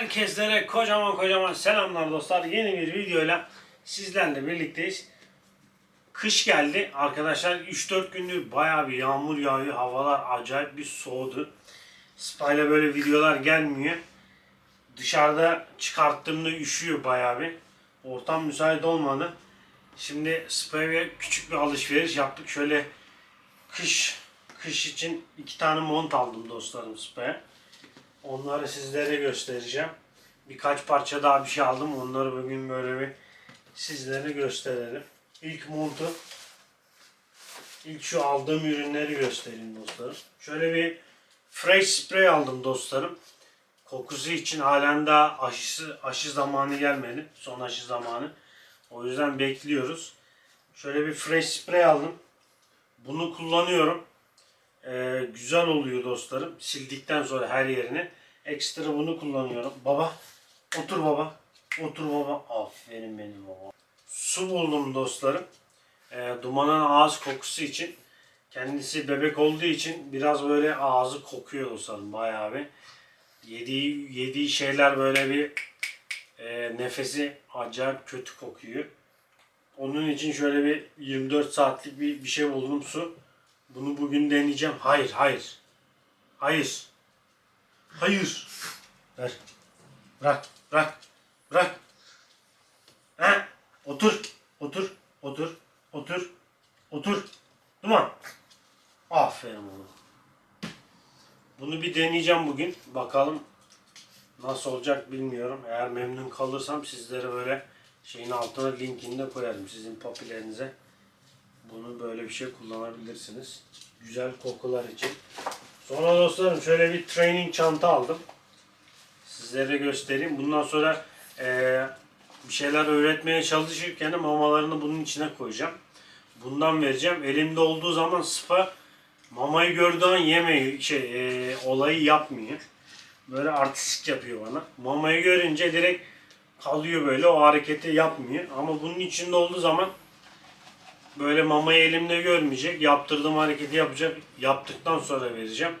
Herkeslere kocaman kocaman selamlar dostlar. Yeni bir videoyla sizlerle birlikteyiz. Kış geldi. Arkadaşlar 3-4 gündür bayağı bir yağmur yağıyor. Havalar acayip bir soğudu. Spy'la böyle videolar gelmiyor. Dışarıda çıkarttığımda üşüyor bayağı bir. Ortam müsait olmadı. Şimdi Spy'e küçük bir alışveriş yaptık. Şöyle kış kış için iki tane mont aldım dostlarım Spy'e. Onları sizlere göstereceğim. Birkaç parça daha bir şey aldım. Onları bugün böyle bir sizlere gösterelim. İlk montu ilk şu aldığım ürünleri göstereyim dostlarım. Şöyle bir fresh spray aldım dostlarım. Kokusu için halen daha aşısı, aşı zamanı gelmedi. Son aşı zamanı. O yüzden bekliyoruz. Şöyle bir fresh spray aldım. Bunu kullanıyorum. Ee, güzel oluyor dostlarım. Sildikten sonra her yerini. Ekstra bunu kullanıyorum. Baba. Otur baba. Otur baba. Aferin benim baba. Su buldum dostlarım. Ee, dumanın ağız kokusu için. Kendisi bebek olduğu için biraz böyle ağzı kokuyor dostlarım bayağı bir. Yediği, yediği şeyler böyle bir e, nefesi acayip kötü kokuyor. Onun için şöyle bir 24 saatlik bir, bir şey buldum su. Bunu bugün deneyeceğim. Hayır, hayır. Hayır. Hayır. Ver. Bırak, bırak, bırak. Ha? Otur, otur, otur, otur, otur. Duman. Aferin oğlum. Bunu bir deneyeceğim bugün. Bakalım nasıl olacak bilmiyorum. Eğer memnun kalırsam sizlere böyle şeyin altına linkini de koyarım sizin papilerinize. Bunu böyle bir şey kullanabilirsiniz. Güzel kokular için. Sonra dostlarım şöyle bir training çanta aldım. Sizlere göstereyim. Bundan sonra eee, bir şeyler öğretmeye çalışırken mamalarını bunun içine koyacağım. Bundan vereceğim. Elimde olduğu zaman spa mamayı gördüğü an yemeyi şey eee, olayı yapmıyor. Böyle artistik yapıyor bana. Mamayı görünce direkt kalıyor böyle o hareketi yapmıyor. Ama bunun içinde olduğu zaman böyle mamayı elimde görmeyecek. Yaptırdığım hareketi yapacak. Yaptıktan sonra vereceğim.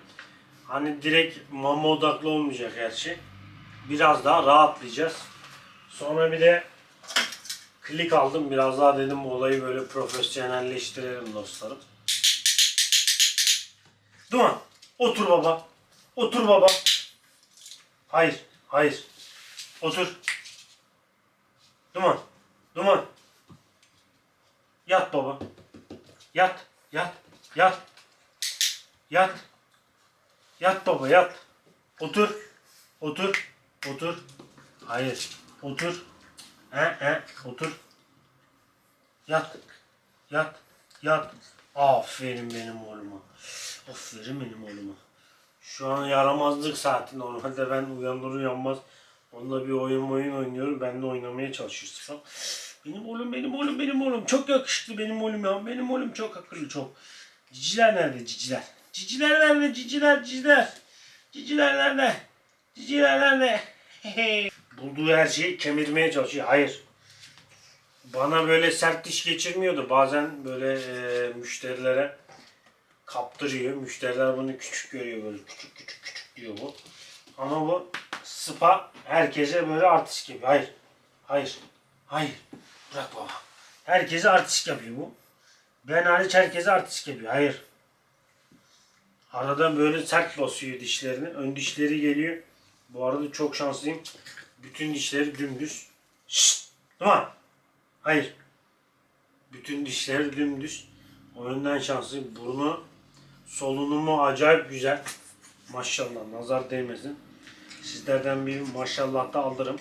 Hani direkt mama odaklı olmayacak her şey. Biraz daha rahatlayacağız. Sonra bir de klik aldım. Biraz daha dedim bu olayı böyle profesyonelleştirelim dostlarım. Duman. Otur baba. Otur baba. Hayır. Hayır. Otur. Duman. Duman. Yat baba. Yat. Yat. Yat. Yat. Yat baba yat. Otur. Otur. Otur. Hayır. Otur. He he. Otur. Yat. Yat. Yat. Aferin benim oğluma. Aferin benim oğluma. Şu an yaramazlık saati. Normalde ben uyanır uyanmaz onunla bir oyun oyun oynuyorum. Ben de oynamaya çalışıyoruz falan. Benim oğlum, benim oğlum, benim oğlum. Çok yakışıklı benim oğlum ya. Benim oğlum çok akıllı, çok. Ciciler nerede ciciler? Ciciler nerede ciciler, ciciler? Ciciler nerede? Ciciler nerede? Bulduğu her şeyi kemirmeye çalışıyor. Hayır. Bana böyle sert diş geçirmiyordu. Bazen böyle e, müşterilere kaptırıyor. Müşteriler bunu küçük görüyor böyle küçük küçük küçük diyor bu. Ama bu spa herkese böyle artist gibi. Hayır. Hayır. Hayır. Bırak baba. Herkese artist yapıyor bu. Ben hariç herkese artist yapıyor. Hayır. Arada böyle sert basıyor dişlerini. Ön dişleri geliyor. Bu arada çok şanslıyım. Bütün dişleri dümdüz. Şşt! Tamam. Hayır. Bütün dişleri dümdüz. O yönden şanslıyım. Burnu solunumu acayip güzel. Maşallah nazar değmesin. Sizlerden bir maşallah da alırım.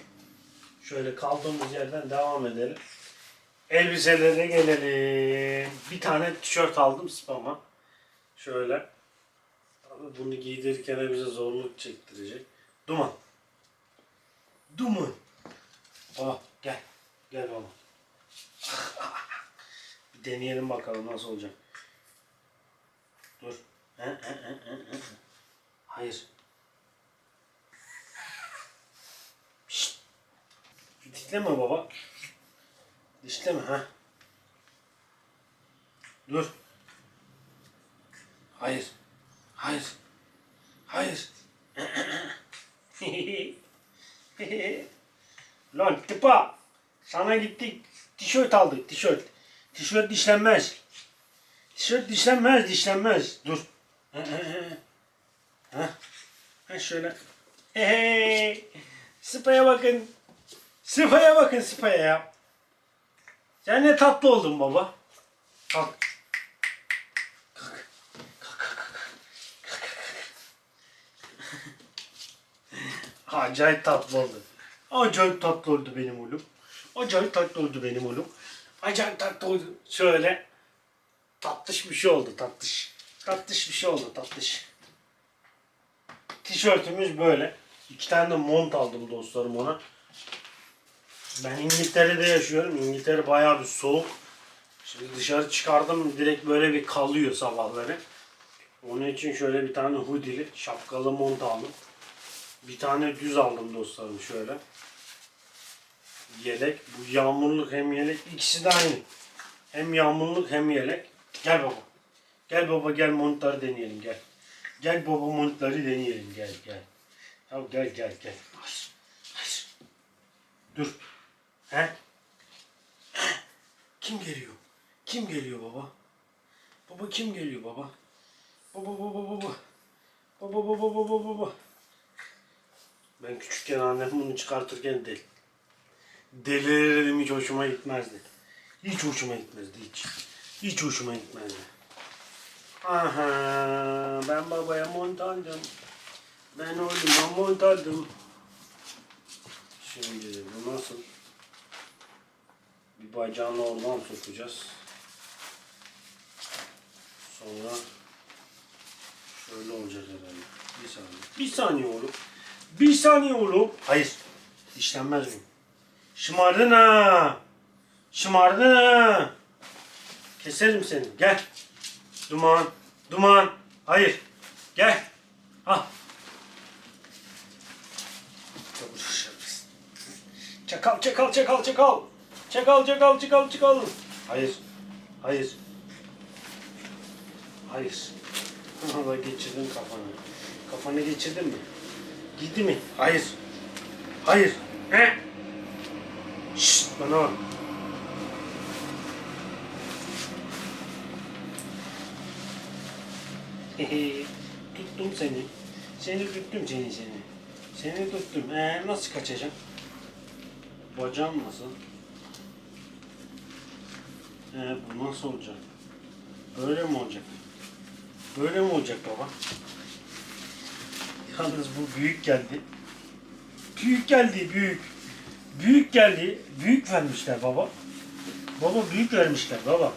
Şöyle kaldığımız yerden devam edelim. Elbiselere gelelim. Bir tane tişört aldım spama. Şöyle. Tabii bunu giydirirken bize zorluk çektirecek. Duman. Duman. Baba gel. Gel baba. bir deneyelim bakalım nasıl olacak. Dur. Hayır. Dişleme baba. Dişleme ha. Dur. Hayır. Hayır. Hayır. Lan tıpa. Sana gittik tişört aldık tişört. Tişört dişlenmez. Tişört dişlenmez dişlenmez. Dur. Ha, ha, şöyle. Hey. Spaya bakın. Spaya bakın spaya ya. Sen ne tatlı oldun baba. Kalk. Kalk. Kalk, kalk, kalk. Acayip tatlı oldu. Acayip tatlı oldu benim oğlum. Acayip tatlı oldu benim oğlum. Acayip tatlı oldu. Şöyle tatlış bir şey oldu tatlış. Tatlış bir şey oldu tatlış. Tişörtümüz böyle. İki tane de mont aldım dostlarım ona. Ben İngiltere'de yaşıyorum. İngiltere bayağı bir soğuk. Şimdi dışarı çıkardım direkt böyle bir kalıyor sabahları. Onun için şöyle bir tane hoodie'li şapkalı mont aldım. Bir tane düz aldım dostlarım şöyle. Yelek. Bu yağmurluk hem yelek. ikisi de aynı. Hem yağmurluk hem yelek. Gel baba. Gel baba gel montları deneyelim gel. Gel baba montları deneyelim gel gel. Ya gel gel gel. Dur. He? Kim geliyor? Kim geliyor baba? Baba kim geliyor baba? Baba baba baba. Baba baba baba baba. Ben küçükken annem bunu çıkartırken del. Delilerim hiç hoşuma gitmezdi. Hiç hoşuma gitmezdi hiç. Hiç hoşuma gitmezdi. Aha ben babaya mont aldım. Ben oğluma mont aldım. Şimdi bu nasıl? Bir bacağını oradan sokacağız. Sonra şöyle olacak herhalde. Bir saniye. Bir saniye oğlum. Bir saniye oğlum. Hayır. İşlenmez bu. Şımardın ha. Şımardın ha. Keserim seni. Gel. Duman. Duman. Hayır. Gel. Al. Çakal, çakal, çakal, çakal. Çakal, çakal, çakal, çakal. Hayır. Hayır. Hayır. Allah geçirdin kafanı. Kafanı geçirdin mi? Giydi mi? Hayır. Hayır. He? Şşt bana bak. tuttum seni. Seni tuttum seni seni. Seni tuttum. Ee, nasıl kaçacağım? Bacağım nasıl? Ee, bu nasıl olacak? Böyle mi olacak? Böyle mi olacak baba? Yalnız bu büyük geldi. Büyük geldi büyük. Büyük geldi. Büyük vermişler baba. Baba büyük vermişler baba.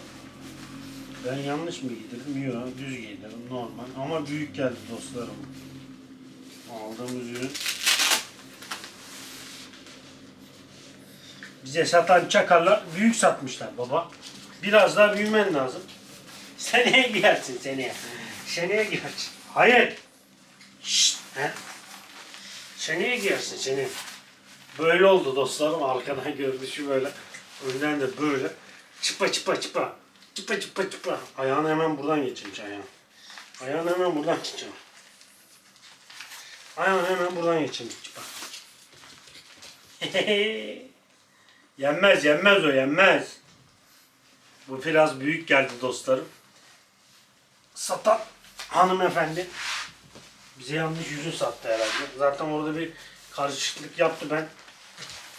Ben yanlış mı giydirdim? Yok düz giydirdim normal. Ama büyük geldi dostlarım. Aldığımız ürün. Bize satan çakarlar büyük satmışlar baba. Biraz daha büyümen lazım. Seneye giyersin seneye. Seneye giyersin. Hayır. Şşt. He? Seneye giyersin seneye. Böyle oldu dostlarım. Arkadan görünüşü böyle. Önden de böyle. Çıpa çıpa çıpa. Çıpa çıpa çıpa. Ayağını hemen buradan geçirmiş ayağını. Ayağını hemen buradan geçirmiş. Ayağını hemen buradan geçirmiş çıpa. yenmez yenmez o yenmez. Bu biraz büyük geldi dostlarım. Satan hanımefendi bize yanlış yüzü sattı herhalde. Zaten orada bir karışıklık yaptı ben.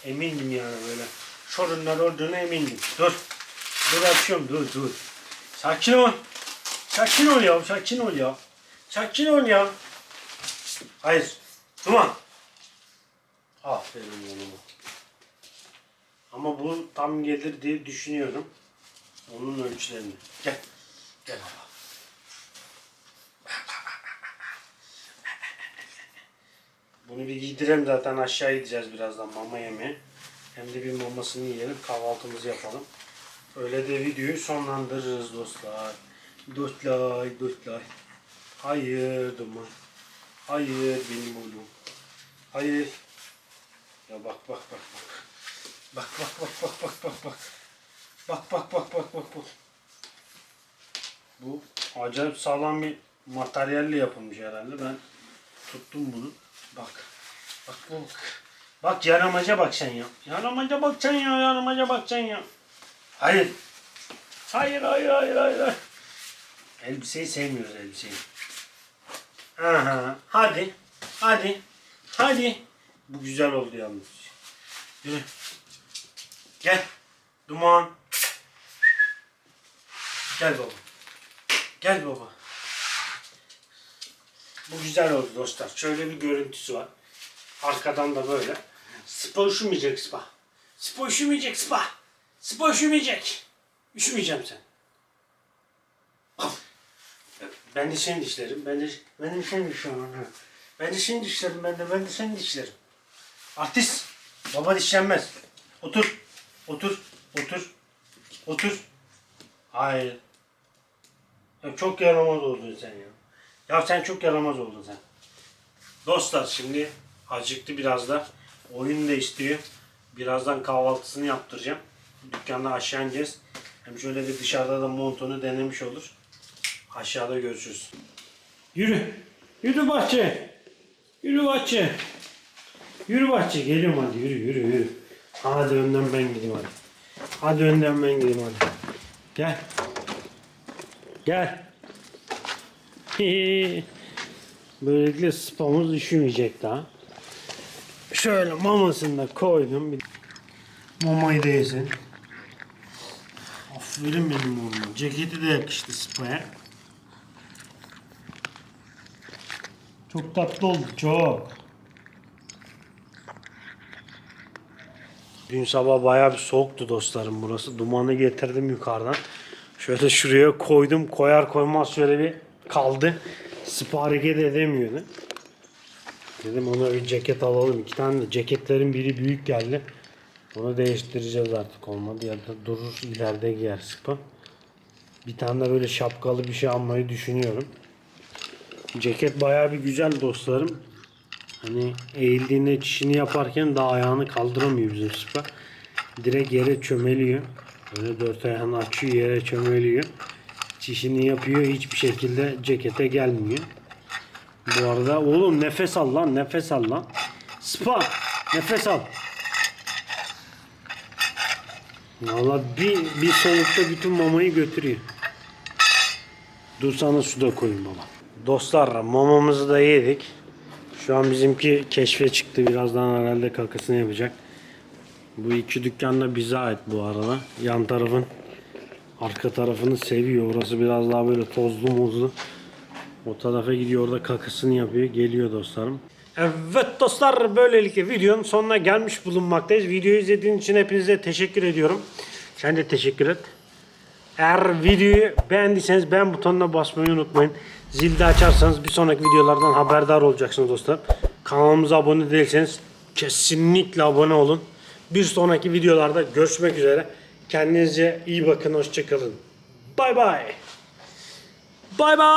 Emindim yani böyle. Sorunlar olduğunu emindim. Dur. Dur açıyorum dur dur. Sakin ol. Sakin ol ya sakin ol ya. Sakin ol ya. Hayır. Duman. Aferin oğluma. Ama bu tam gelir diye düşünüyorum. Onun ölçülerini. Gel. Gel baba. Bunu bir giydirelim zaten aşağı gideceğiz birazdan mama yemeye. Hem de bir mamasını yiyelim kahvaltımızı yapalım. Öyle de videoyu sonlandırırız dostlar. Dostlar, dostlar. Hayır duman. Hayır benim oğlum. Hayır. Ya bak bak bak bak. Bak bak bak bak bak bak bak. Bak bak bak bak bak bak. Bu acayip sağlam bir materyalle yapılmış herhalde. Ben tuttum bunu. Bak. Bak bu. Bak yaramaca bak sen ya. Yaramaca bak sen ya. Yaramaca bak sen ya. Hayır hayır hayır hayır. hayır. Elbiseyi sevmiyoruz elbiseyi. Aha. Hadi. Hadi. Hadi. Bu güzel oldu yalnız. Yürü. Gel. Duman. Gel baba. Gel baba. Bu güzel oldu dostlar. Şöyle bir görüntüsü var. Arkadan da böyle. Spa üşümeyecek spa. Spa üşümeyecek spa. Spa üşümeyecek. Üşümeyeceğim sen. Ben de senin dişlerim. Ben de, ben de senin dişlerim. Ben de senin dişlerim. Ben de, ben de senin dişlerim. Artist. Baba dişlenmez. Otur. Otur. Otur. Otur. Hayır. Ya çok yaramaz oldun sen ya. Ya sen çok yaramaz oldun sen. Dostlar şimdi acıktı biraz da. Oyun da istiyor. Birazdan kahvaltısını yaptıracağım. Dükkanda aşağı ineceğiz. Hem şöyle bir dışarıda da montunu denemiş olur. Aşağıda görüşürüz. Yürü. Yürü bahçe. Yürü bahçe. Yürü bahçe. Geliyorum hadi yürü yürü yürü. Hadi önden ben gideyim hadi. Hadi önden ben gideyim hadi. Gel. Gel. Böylelikle spamız üşümeyecek daha. Şöyle mamasını da koydum. Mamayı da yesin. Aferin benim oğlum. Ceketi de yakıştı spaya. Çok tatlı oldu çok. Dün sabah bayağı bir soğuktu dostlarım burası. Dumanı getirdim yukarıdan. Şöyle şuraya koydum. Koyar koymaz şöyle bir kaldı. Spa hareket edemiyordu. Dedim ona bir ceket alalım. İki tane de ceketlerin biri büyük geldi. Onu değiştireceğiz artık olmadı. Ya da durur ileride giyer spa. Bir tane de böyle şapkalı bir şey almayı düşünüyorum. Ceket bayağı bir güzel dostlarım. Hani eğildiğinde çişini yaparken daha ayağını kaldıramıyor bizim spa. Direkt yere çömeliyor. Böyle dört ayağını açıyor yere çömeliyor. Çişini yapıyor hiçbir şekilde cekete gelmiyor. Bu arada oğlum nefes al lan nefes al lan. Spa nefes al. Valla bir, bir solukta bütün mamayı götürüyor. Dur sana su da koyayım baba. Dostlar mamamızı da yedik. Şu an bizimki keşfe çıktı. Birazdan herhalde kakasını yapacak. Bu iki dükkan da bize ait bu arada. Yan tarafın arka tarafını seviyor. Orası biraz daha böyle tozlu muzlu. O tarafa gidiyor orada kakasını yapıyor. Geliyor dostlarım. Evet dostlar böylelikle videonun sonuna gelmiş bulunmaktayız. Videoyu izlediğiniz için hepinize teşekkür ediyorum. Sen de teşekkür et. Eğer videoyu beğendiyseniz beğen butonuna basmayı unutmayın. Zilde açarsanız bir sonraki videolardan haberdar olacaksınız dostlar. Kanalımıza abone değilseniz kesinlikle abone olun. Bir sonraki videolarda görüşmek üzere. Kendinize iyi bakın. Hoşçakalın. Bay bay. Bay bay.